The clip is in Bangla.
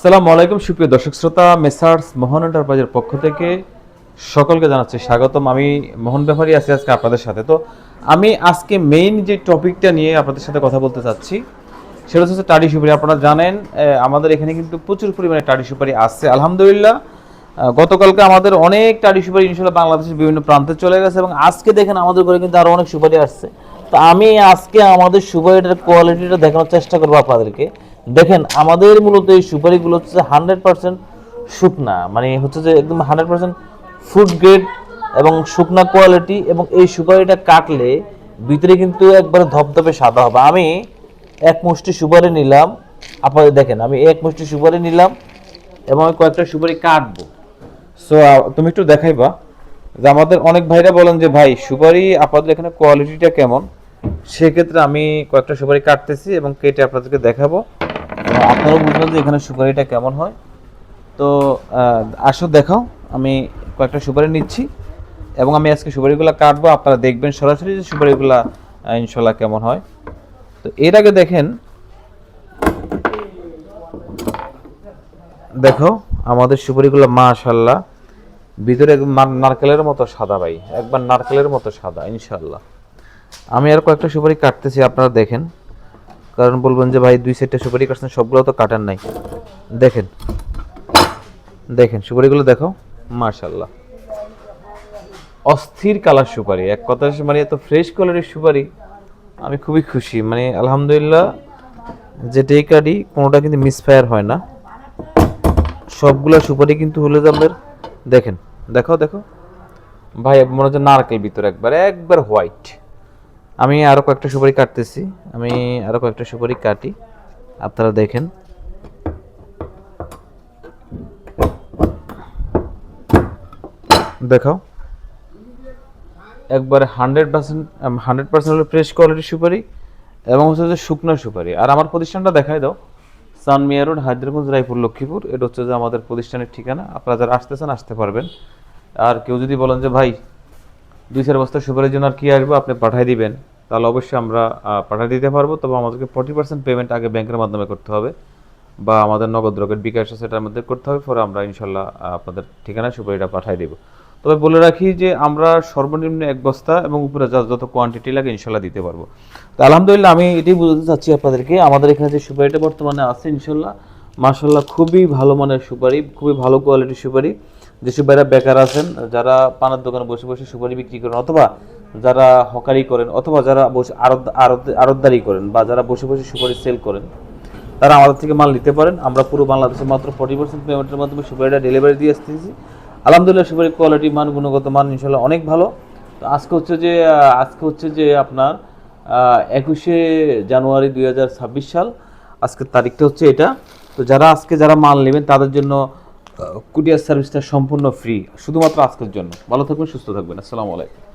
আসসালামু আলাইকুম, সুপ্রিয় দর্শক শ্রোতা, মেসার্স মোহন এন্টারপ্রাইজের পক্ষ থেকে সকলকে জানাচ্ছি স্বাগতম। আমি মোহন ব্যাপারী আছি আজকে আপনাদের সাথে। তো আমি আজকে মেইন যে টপিকটা নিয়ে আপনাদের সাথে কথা বলতে চাচ্ছি, সেটা হচ্ছে টাডি সুপারি। আপনারা জানেন আমাদের এখানে কিন্তু প্রচুর পরিমাণে টাডি সুপারি আসছে আলহামদুলিল্লাহ গতকালকে আমাদের অনেক টাডি সুপারি ইনশাল্লাহ বাংলাদেশের বিভিন্ন প্রান্তে চলে গেছে এবং আজকে দেখেন আমাদের ঘরে কিন্তু আরও অনেক সুপারি আসছে। তো আমি আজকে আমাদের সুপারিটার কোয়ালিটিটা দেখানোর চেষ্টা করব আপনাদেরকে। দেখেন, আমাদের মূলত এই সুপারিগুলো হচ্ছে হান্ড্রেড পার্সেন্ট শুকনা মানে হচ্ছে যে একদম হান্ড্রেড পার্সেন্ট ফুড গ্রেড এবং শুকনা কোয়ালিটি এবং এই সুপারিটা কাটলে ভিতরে কিন্তু একবারে ধপধপে সাদা হবে। আমি এক মুষ্টি সুপারি নিলাম। আপনাদের দেখেন, আমি এক মুষ্টি সুপারি নিলাম এবং আমি কয়েকটা সুপারি কাটবো। সো তুমি একটু দেখাইবা যে আমাদের অনেক ভাইরা বলেন যে, ভাই, সুপারি আপনাদের এখানে কোয়ালিটিটা কেমন? সেক্ষেত্রে আমি কয়েকটা সুপারি কাটতেছি এবং কেটে আপনাদেরকে দেখাবো। আপনারাও বুঝবেন যে এখানে সুপারিটা কেমন হয়। তো আসো দেখাও, আমি কয়েকটা সুপারি নিচ্ছি এবং আমি আজকে সুপারিগুলো কাটবো, আপনারা দেখবেন সরাসরি যে সুপারিগুলো ইনশাল্লাহ কেমন হয়। তো এর আগে দেখেন, দেখো, আমাদের সুপারিগুলো মাশাল্লাহ ভিতরে নারকেলের মতো সাদা ভাই, একবার নারকেলের মতো সাদা ইনশাল্লাহ আমি আর কয়েকটা সুপারি কাটতেছি, আপনারা দেখেন। কারণ বলবেন যে ভাই দুই সেটটা সুপারি কাটছেন, সবগুলো তো কাটার নাই। দেখেন। দেখেন, সুপারিগুলো দেখো মার্শাল্লাহ অস্থির কালার সুপারি। এক কথা মানে এত ফ্রেশ কালারের সুপারি, আমি খুবই খুশি। মানে আলহামদুলিল্লাহ, যেটাই কাটি, কোনোটা কিন্তু মিসফায়ার হয় না। সবগুলা সুপারি কিন্তু হলে যে দেখেন, দেখো দেখো। ভাই, মনে হচ্ছে নারকেল ভিতরে একবার একবার হোয়াইট আমি আরও কয়েকটা সুপারি কাটতেছি। আমি আরও কয়েকটা সুপারি কাটি। আপনারা দেখেন। দেখাও। একবারে হান্ড্রেড পার্সেন্ট হান্ড্রেড পার্সেন্ট হলো ফ্রেশ কোয়ালিটির সুপারি এবং হচ্ছে যে শুকনো সুপারি। আর আমার প্রতিষ্ঠানটা দেখাই দাও। সানমিয়া রোড, হায়দ্রাবাদ, রায়পুর, লক্ষ্মীপুর। এটা হচ্ছে যে আমাদের প্রতিষ্ঠানের ঠিকানা। আপনারা যারা আসতেছেন, আসতে পারবেন। আর কেউ যদি বলেন যে, ভাই, দুই চার বস্তা সুপারির জন্য আর কি আসব? আপনি পাঠিয়ে দিবেন। তাহলে অবশ্যই আমরা পাঠিয়ে দিতে পারব। তবে আমাদেরকে ফর্টি পার্সেন্ট পেমেন্ট আগে ব্যাংকের মাধ্যমে করতে হবে বা আমাদের নগদ রকেট বিকাশ সেটার মধ্যে করতে হবে। পরে আমরা ইনশাল্লাহ আপনাদের ঠিকানায় সুপারিটা পাঠিয়ে দেবো। তবে বলে রাখি যে আমরা সর্বনিম্ন এক বস্তা এবং উপরে যা যত কোয়ান্টিটি লাগে ইনশাল্লাহ দিতে পারব। তো আলহামদুলিল্লাহ আমি এটাই বুঝতে চাচ্ছি আপনাদেরকে। আমাদের এখানে যে সুপারিটা বর্তমানে আছে ইনশাল্লাহ মার্শাল্লাহ খুবই ভালো মানের সুপারি, খুবই ভালো কোয়ালিটির সুপারি। যে ভাইরা বেকার আছেন, যারা পানের দোকানে বসে বসে সুপারি বিক্রি করেন অথবা যারা হকারি করেন অথবা যারা বসে আড়ত আড়ত, আড়তদারি করেন বা যারা বসে বসে সুপারি সেল করেন, তারা আমাদের থেকে মাল নিতে পারেন। আমরা পুরো বাংলাদেশে মাত্র ফর্টি পার্সেন্ট পেমেন্টের মাধ্যমে সুপারিটা ডেলিভারি দিয়ে আসতেছি। আলহামদুলিল্লাহ সুপারির কোয়ালিটি মান, গুণগত মান ইনশাল্লাহ অনেক ভালো। তো আজকে হচ্ছে যে আজকে হচ্ছে যে আপনার একুশে জানুয়ারি দুই হাজার ছাব্বিশ সাল, আজকের তারিখটা হচ্ছে এটা। তো যারা আজকে যারা মাল নেবেন, তাদের জন্য কুরিয়ার সার্ভিসটা সম্পূর্ণ ফ্রি শুধুমাত্র আজকের জন্য। ভালো থাকবেন, সুস্থ থাকবেন। আসসালামু আলাইকুম।